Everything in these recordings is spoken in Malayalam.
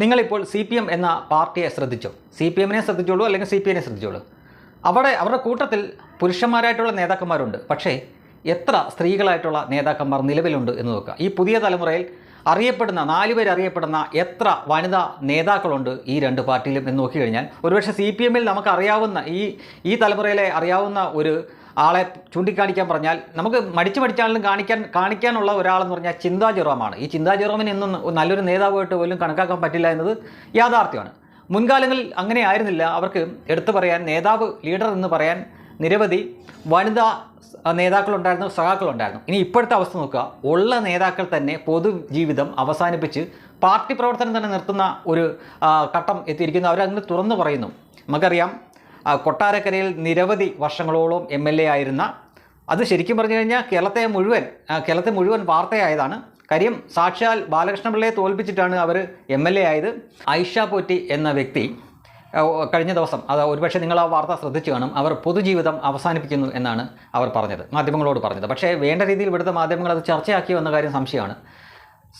നിങ്ങളിപ്പോൾ സി പി എം എന്ന പാർട്ടിയെ ശ്രദ്ധിച്ചു? സി പി എമ്മിനെ ശ്രദ്ധിച്ചോളൂ അല്ലെങ്കിൽ സി പി എമ്മിനെ ശ്രദ്ധിച്ചോളൂ? അവിടെ അവരുടെ കൂട്ടത്തിൽ പുരുഷന്മാരായിട്ടുള്ള നേതാക്കന്മാരുണ്ട്. പക്ഷേ എത്ര സ്ത്രീകളായിട്ടുള്ള നേതാക്കന്മാർ നിലവിലുണ്ട് എന്ന് നോക്കുക. ഈ പുതിയ തലമുറയിൽ അറിയപ്പെടുന്ന നാലുപേർ അറിയപ്പെടുന്ന എത്ര വനിതാ നേതാക്കളുണ്ട് ഈ രണ്ട് പാർട്ടിയിലും എന്ന് നോക്കിക്കഴിഞ്ഞാൽ ഒരുപക്ഷെ സി പി എമ്മിൽ നമുക്ക് അറിയാവുന്ന ഈ ഈ തലമുറയിലെ അറിയാവുന്ന ഒരു ആളെ ചൂണ്ടിക്കാണിക്കാൻ പറഞ്ഞാൽ നമുക്ക് മടിച്ചു മടിച്ചാലും കാണിക്കാൻ കാണിക്കാനുള്ള ഒരാളെന്ന് പറഞ്ഞാൽ ചിന്താ ജെറോമാണ്. ഈ ചിന്താ ജെറോമിന് ഇന്നും നല്ലൊരു നേതാവായിട്ട് പോലും കണക്കാക്കാൻ പറ്റില്ല എന്നത് യാഥാർത്ഥ്യമാണ്. മുൻകാലങ്ങളിൽ അങ്ങനെ ആയിരുന്നില്ല. അവർക്ക് എടുത്തു പറയാൻ നേതാവ് ലീഡർ എന്ന് പറയാൻ നിരവധി വനിതാ നേതാക്കളുണ്ടായിരുന്നു സഖാക്കളുണ്ടായിരുന്നു. ഇനി ഇപ്പോഴത്തെ അവസ്ഥ നോക്കുക. ഉള്ള നേതാക്കൾ തന്നെ പൊതുജീവിതം അവസാനിപ്പിച്ച് പാർട്ടി പ്രവർത്തനം തന്നെ നിർത്തുന്ന ഒരു ഘട്ടം എത്തിയിരിക്കുന്നു. അവരങ്ങനെ തുറന്നു പറയുന്നു. നമുക്കറിയാം കൊട്ടാരക്കരയിൽ നിരവധി വർഷങ്ങളോളം എം എൽ എ ആയിരുന്ന അത് ശരിക്കും പറഞ്ഞു കഴിഞ്ഞാൽ കേരളത്തെ മുഴുവൻ കേരളത്തെ മുഴുവൻ വാർത്തയായതാണ്. കാര്യം സാക്ഷാൽ ബാലകൃഷ്ണപിള്ളയെ തോൽപ്പിച്ചിട്ടാണ് അവർ എം എൽ എ ആയത്. ഐഷ പോറ്റി എന്ന വ്യക്തി കഴിഞ്ഞ ദിവസം അത് ഒരുപക്ഷെ നിങ്ങൾ ആ വാർത്ത ശ്രദ്ധിച്ചു കാണും അവർ പൊതുജീവിതം അവസാനിപ്പിക്കുന്നു എന്നാണ് അവർ പറഞ്ഞത് മാധ്യമങ്ങളോട് പറഞ്ഞത്. പക്ഷേ വേണ്ട രീതിയിൽ ഇവിടുത്തെ മാധ്യമങ്ങൾ അത് ചർച്ചയാക്കിയോ എന്ന കാര്യം സംശയമാണ്.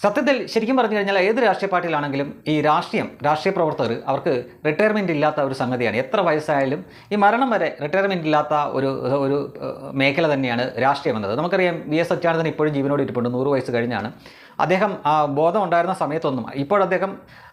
സത്യത്തിൽ ശരിക്കും പറഞ്ഞു കഴിഞ്ഞാൽ ഏത് രാഷ്ട്രീയ പാർട്ടിയിലാണെങ്കിലും ഈ രാഷ്ട്രീയം രാഷ്ട്രീയ പ്രവർത്തകർ അവർക്ക് റിട്ടയർമെന്റ് ഇല്ലാത്ത ഒരു സംഗതിയാണ്. എത്ര വയസ്സായാലും ഈ മരണം വരെ റിട്ടയർമെന്റ് ഇല്ലാത്ത ഒരു ഒരു മേഖല തന്നെയാണ് രാഷ്ട്രീയം എന്നത്. നമുക്കറിയാം വി എസ് സത്യാനന്ദൻ ഇപ്പോഴും ജീവനോട് ഇരിപ്പുണ്ട്. നൂറ് വയസ്സ് കഴിഞ്ഞാണ്. അദ്ദേഹം ബോധം ഉണ്ടായിരുന്ന സമയത്തൊന്നും ആ,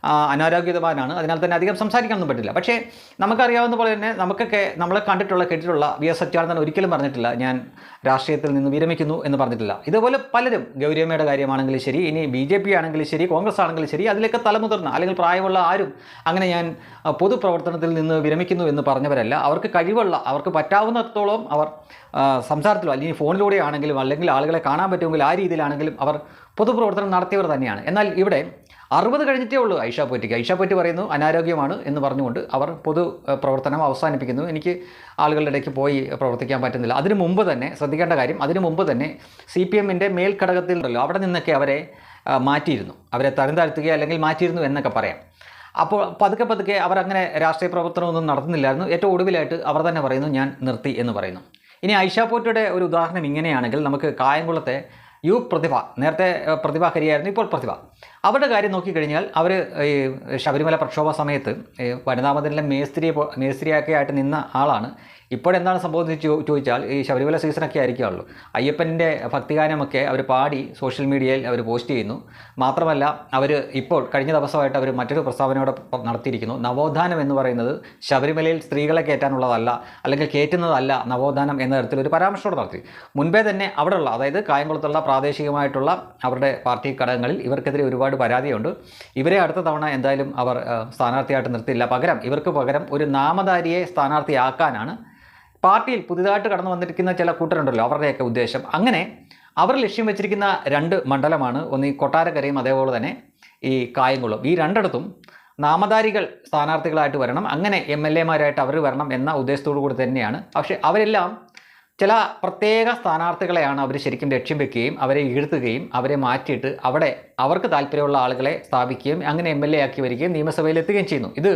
അനാരോഗ്യവാനാണ്. അതിനാൽ തന്നെ അധികം സംസാരിക്കാനൊന്നും പറ്റില്ല. പക്ഷേ നമുക്കറിയാവുന്ന പോലെ തന്നെ നമുക്കൊക്കെ നമ്മളെ കണ്ടിട്ടുള്ള കേട്ടിട്ടുള്ള വി എസ് സത്യാനന്ദൻ ഒരിക്കലും പറഞ്ഞിട്ടില്ല. ഞാൻ രാഷ്ട്രീയത്തിൽ നിന്ന് വിരമിക്കുന്നു എന്ന് പറഞ്ഞിട്ടില്ല. ഇതുപോലെ പലരും ഗൗരിയമ്മയുടെ കാര്യമാണെങ്കിലും ശരി ഇനി ബി ജെ പി ആണെങ്കിലും ശരി കോൺഗ്രസ് ആണെങ്കിലും ശരി അതിലൊക്കെ തലമുതിർന്ന അല്ലെങ്കിൽ പ്രായമുള്ള ആരും അങ്ങനെ ഞാൻ പൊതുപ്രവർത്തനത്തിൽ നിന്ന് വിരമിക്കുന്നു എന്ന് പറഞ്ഞവരല്ല. അവർക്ക് കഴിവുള്ള അവർക്ക് പറ്റാവുന്നിടത്തോളം അവർ സംസാരത്തിലോ അല്ലെങ്കിൽ ഫോണിലൂടെ ആണെങ്കിലും അല്ലെങ്കിൽ ആളുകളെ കാണാൻ പറ്റുമെങ്കിൽ ആ രീതിയിലാണെങ്കിലും അവർ പൊതുപ്രവർത്തനം നടത്തിയവർ തന്നെയാണ്. എന്നാൽ ഇവിടെ അറുപത് കഴിഞ്ഞിട്ടേ ഉള്ളൂ ഐഷാ പോറ്റിക്ക് ഐഷാ പോറ്റി പറയുന്നു അനാരോഗ്യമാണ് എന്ന് പറഞ്ഞുകൊണ്ട് അവർ പൊതു പ്രവർത്തനം അവസാനിപ്പിക്കുന്നു. എനിക്ക് ആളുകളുടെ ഇടയ്ക്ക് പോയി പ്രവർത്തിക്കാൻ പറ്റുന്നില്ല. അതിനു മുമ്പ് തന്നെ ശ്രദ്ധിക്കേണ്ട കാര്യം അതിനു മുമ്പ് തന്നെ സി പി എമ്മിന്റെ മേൽഘടകത്തിൽ ഉണ്ടല്ലോ അവിടെ നിന്നൊക്കെ അവരെ മാറ്റിയിരുന്നു. അവരെ തരം താഴ്ത്തുകയോ അല്ലെങ്കിൽ മാറ്റിയിരുന്നു എന്നൊക്കെ പറയാം. അപ്പോൾ പതുക്കെ പതുക്കെ അവരങ്ങനെ രാഷ്ട്രീയ പ്രവർത്തനമൊന്നും നടത്തുന്നില്ലായിരുന്നു. ഏറ്റവും ഒടുവിലായിട്ട് അവർ തന്നെ പറയുന്നു ഞാൻ നിർത്തി എന്ന് പറയുന്നു. ഇനി ഐഷാ പോറ്റയുടെ ഒരു ഉദാഹരണം ഇങ്ങനെയാണെങ്കിൽ നമുക്ക് കായംകുളത്തെ യു പ്രതിഭ. നേരത്തെ പ്രതിഭ ഹരിയായിരുന്നു ഇപ്പോൾ പ്രതിഭ. അവരുടെ കാര്യം നോക്കിക്കഴിഞ്ഞാൽ അവർ ഈ ശബരിമല പ്രക്ഷോഭ സമയത്ത് ഈ വനിതാ മതിലെ മേസ്ത്രി മേസ്ത്രിയൊക്കെ ആയിട്ട് നിന്ന ആളാണ്. ഇപ്പോഴെന്താണ് സംഭവം ചോദിച്ചാൽ ഈ ശബരിമല സീസണൊക്കെ ആയിരിക്കുമല്ലോ അയ്യപ്പന്റെ ഭക്തിഗാനമൊക്കെ അവർ പാടി സോഷ്യൽ മീഡിയയിൽ അവർ പോസ്റ്റ് ചെയ്യുന്നു. മാത്രമല്ല അവർ ഇപ്പോൾ കഴിഞ്ഞ ദിവസമായിട്ട് അവർ മറ്റൊരു പ്രസ്താവനയോടെ നടത്തിയിരിക്കുന്നു. നവോത്ഥാനം എന്ന് പറയുന്നത് ശബരിമലയിൽ സ്ത്രീകളെ കയറ്റാനുള്ളതല്ല അല്ലെങ്കിൽ കയറ്റുന്നതല്ല നവോത്ഥാനം എന്ന തരത്തിലൊരു പരാമർശത്തോടെ നടത്തി. മുൻപേ തന്നെ അവിടെയുള്ള അതായത് കായംകുളത്തുള്ള പ്രാദേശികമായിട്ടുള്ള അവരുടെ പാർട്ടി ഘടകങ്ങളിൽ ഇവർക്കെതിരെ ഒരുപാട് പരാതിയുണ്ട്. ഇവരെ അടുത്ത തവണ എന്തായാലും അവർ സ്ഥാനാർത്ഥിയായിട്ട് നിർത്തില്ല പകരം ഇവർക്ക് പകരം ഒരു നാമധാരിയെ സ്ഥാനാർത്ഥിയാക്കാനാണ് പാർട്ടിയിൽ പുതിയതായിട്ട് കടന്നു വന്നിരിക്കുന്ന ചില കൂട്ടരുണ്ടല്ലോ അവരുടെയൊക്കെ ഉദ്ദേശം. അങ്ങനെ അവർ ലക്ഷ്യം വെച്ചിരിക്കുന്ന രണ്ട് മണ്ഡലമാണ്. ഒന്ന് ഈ കൊട്ടാരക്കരയും അതേപോലെ തന്നെ ഈ കായംകുളം. ഈ രണ്ടിടത്തും നാമധാരികൾ സ്ഥാനാർത്ഥികളായിട്ട് വരണം. അങ്ങനെ എം എൽ എമാരായിട്ട് അവർ വരണം എന്ന ഉദ്ദേശത്തോടു കൂടി തന്നെയാണ്. പക്ഷേ അവരെല്ലാം ചില പ്രത്യേക സ്ഥാനാർത്ഥികളെയാണ് അവർ ശരിക്കും ലക്ഷ്യം വെക്കുകയും അവരെ ഈഴ്ത്തുകയും അവരെ മാറ്റിയിട്ട് അവിടെ അവർക്ക് താല്പര്യമുള്ള ആളുകളെ സ്ഥാപിക്കുകയും അങ്ങനെ എം എൽ എ ആക്കി വരികയും നിയമസഭയിൽ എത്തുകയും ചെയ്യുന്നു. ഇത്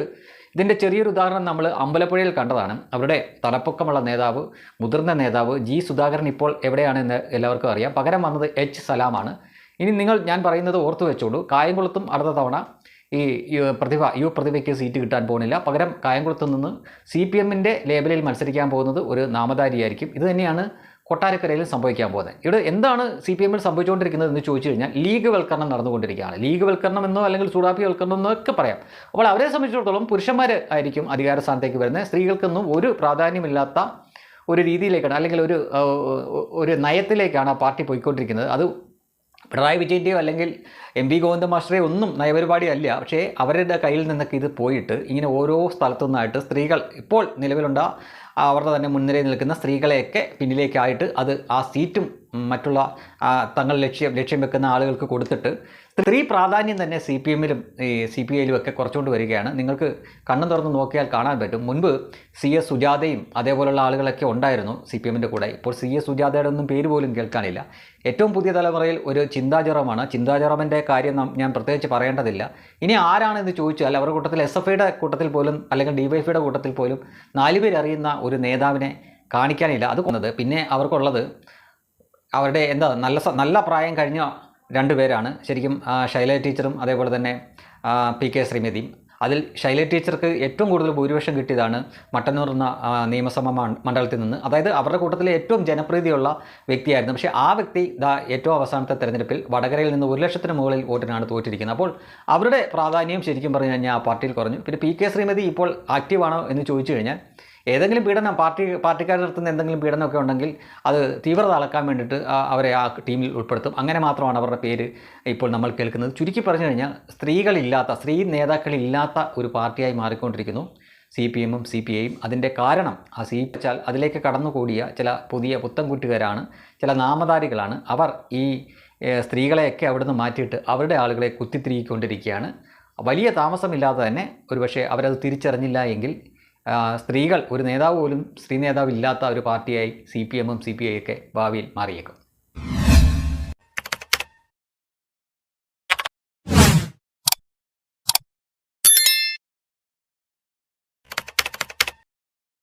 ഇതിന്റെ ചെറിയൊരു ഉദാഹരണം നമ്മൾ അമ്പലപ്പുഴയിൽ കണ്ടതാണ്. അവരുടെ തലപ്പൊക്കമുള്ള നേതാവ് മുതിർന്ന നേതാവ് ജി സുധാകരൻ ഇപ്പോൾ എവിടെയാണെന്ന് എല്ലാവർക്കും അറിയാം. പകരം വന്നത് എച്ച് സലാമാണ്. ഇനി നിങ്ങൾ ഞാൻ പറയുന്നത് ഓർത്തു വെച്ചോളൂ. കായംകുളത്തും അടുത്ത തവണ ഈ പ്രതിഭ യു പ്രതിഭയ്ക്ക് സീറ്റ് കിട്ടാൻ പോകുന്നില്ല. പകരം കായംകുളത്ത് നിന്ന് സി പി എമ്മിന്റെ ലേബലിൽ മത്സരിക്കാൻ പോകുന്നത് ഒരു നാമധാരിയായിരിക്കും. ഇത് തന്നെയാണ് കൊട്ടാരക്കരയിൽ സംഭവിക്കാൻ പോകുന്നത്. ഇവിടെ എന്താണ് സി പി എമ്മിൽ സംഭവിച്ചുകൊണ്ടിരിക്കുന്നത് എന്ന് ചോദിച്ചു കഴിഞ്ഞാൽ ലീഗ് വൽക്കരണം നടന്നുകൊണ്ടിരിക്കുകയാണ്. ലീഗ് വൽക്കരണം എന്നോ അല്ലെങ്കിൽ ചൂടാപ്പി വൽക്കരണം എന്നോ ഒക്കെ പറയാം. അപ്പോൾ അവരെ സംബന്ധിച്ചിടത്തോളം പുരുഷന്മാർ ആയിരിക്കും അധികാര സ്ഥാനത്തേക്ക് വരുന്നത്. സ്ത്രീകൾക്കൊന്നും ഒരു പ്രാധാന്യമില്ലാത്ത ഒരു രീതിയിലേക്കാണ് അല്ലെങ്കിൽ ഒരു ഒരു നയത്തിലേക്കാണ് ആ പാർട്ടി പോയിക്കൊണ്ടിരിക്കുന്നത്. അത് പിണറായി വിജയന്റെയോ അല്ലെങ്കിൽ എം പി ഗോവിന്ദ മാസ്റ്ററെ ഒന്നും നയപരിപാടി അല്ല പക്ഷേ അവരുടെ കയ്യിൽ നിന്നൊക്കെ ഇത് പോയിട്ട് ഇങ്ങനെ ഓരോ സ്ഥലത്തു നിന്നായിട്ട് സ്ത്രീകൾ ഇപ്പോൾ നിലവിലുണ്ട. അവരുടെ തന്നെ മുൻനിരയിൽ നിൽക്കുന്ന സ്ത്രീകളെയൊക്കെ പിന്നിലേക്കായിട്ട് അത് ആ സീറ്റും മറ്റുള്ള തങ്ങൾ ലക്ഷ്യം ലക്ഷ്യം വെക്കുന്ന ആളുകൾക്ക് കൊടുത്തിട്ട് സ്ത്രീ പ്രാധാന്യം തന്നെ സി പി എമ്മിലും ഈ സി പി ഐയിലും ഒക്കെ കുറച്ചുകൊണ്ട് വരികയാണ്. നിങ്ങൾക്ക് കണ്ണും തുറന്ന് നോക്കിയാൽ കാണാൻ പറ്റും. മുൻപ് സി എസ് സുജാതയും അതേപോലുള്ള ആളുകളൊക്കെ ഉണ്ടായിരുന്നു സി പി എമ്മിന്റെ കൂടെ. ഇപ്പോൾ സി എസ് സുജാതയുടെ ഒന്നും പേര് പോലും കേൾക്കാനില്ല. ഏറ്റവും പുതിയ തലമുറയിൽ ഒരു ചിന്താജറമാണ് ചിന്താജറമന്റെ കാര്യം ഞാൻ പ്രത്യേകിച്ച് പറയേണ്ടതില്ല. ഇനി ആരാണെന്ന് ചോദിച്ചാൽ അവരുടെ കൂട്ടത്തിൽ എസ് എഫ് ഐയുടെ കൂട്ടത്തിൽ പോലും അല്ലെങ്കിൽ ഡി വൈ എഫിയുടെ കൂട്ടത്തിൽ പോലും നാലുപേരറിയുന്ന ഒരു നേതാവിനെ കാണിക്കാനില്ല. അത് കൊന്നത്. പിന്നെ അവർക്കുള്ളത് അവരുടെ എന്താ നല്ല നല്ല പ്രായം കഴിഞ്ഞ രണ്ടുപേരാണ് ശരിക്കും ശൈല ടീച്ചറും അതേപോലെ തന്നെ പി കെ ശ്രീമതിയും. അതിൽ ശൈല ടീച്ചർക്ക് ഏറ്റവും കൂടുതൽ ഭൂരിപക്ഷം കിട്ടിയതാണ് മട്ടന്നൂർ എന്ന നിയമസഭാ മണ്ഡലത്തിൽ നിന്ന്. അതായത് അവരുടെ കൂട്ടത്തിലെ ഏറ്റവും ജനപ്രീതിയുള്ള വ്യക്തിയായിരുന്നു. പക്ഷേ ആ വ്യക്തി ദാ ഏറ്റവും അവസാനത്തെ തെരഞ്ഞെടുപ്പിൽ വടകരയിൽ നിന്ന് ഒരു ലക്ഷത്തിന് മുകളിൽ വോട്ടിനാണ് തോറ്റിരിക്കുന്നത്. അപ്പോൾ അവരുടെ പ്രാധാന്യം ശരിക്കും പറഞ്ഞു കഴിഞ്ഞാൽ ആ പാർട്ടിയിൽ കുറഞ്ഞു. പിന്നെ പി കെ ശ്രീമതി ഇപ്പോൾ ആക്റ്റീവാണോ എന്ന് ചോദിച്ചു കഴിഞ്ഞാൽ ഏതെങ്കിലും പീഡനം പാർട്ടി പാർട്ടിക്കാർ നടത്തുന്ന എന്തെങ്കിലും പീഡനമൊക്കെ ഉണ്ടെങ്കിൽ അത് തീവ്രത അളക്കാൻ വേണ്ടിയിട്ട് അവരെ ആ ടീമിൽ ഉൾപ്പെടുത്തും. അങ്ങനെ മാത്രമാണ് അവരുടെ പേര് ഇപ്പോൾ നമ്മൾ കേൾക്കുന്നത്. ചുരുക്കി പറഞ്ഞു കഴിഞ്ഞാൽ സ്ത്രീകളില്ലാത്ത സ്ത്രീ നേതാക്കളില്ലാത്ത ഒരു പാർട്ടിയായി മാറിക്കൊണ്ടിരിക്കുന്നു സി പി എമ്മും സി പി ഐയും. അതിന്റെ കാരണം ആ സി വെച്ചാൽ അതിലേക്ക് കടന്നുകൂടിയ ചില പുതിയ പുത്തൻകുട്ടികാരാണ് ചില നാമധാരികളാണ്. അവർ ഈ സ്ത്രീകളെയൊക്കെ അവിടുന്ന് മാറ്റിയിട്ട് അവരുടെ ആളുകളെ കുത്തിത്തിരിക്കൊണ്ടിരിക്കുകയാണ് വലിയ താമസമില്ലാതെ തന്നെ ഒരുപക്ഷെ അവരത് തിരിച്ചറിഞ്ഞില്ല എങ്കിൽ സ്ത്രീകൾ ഒരു നേതാവ് പോലും സ്ത്രീ നേതാവ് ഇല്ലാത്ത ഒരു പാർട്ടിയായി സി പി എമ്മും സി പി ഐ ഒക്കെ ഭാവിയിൽ മാറിയേക്കും.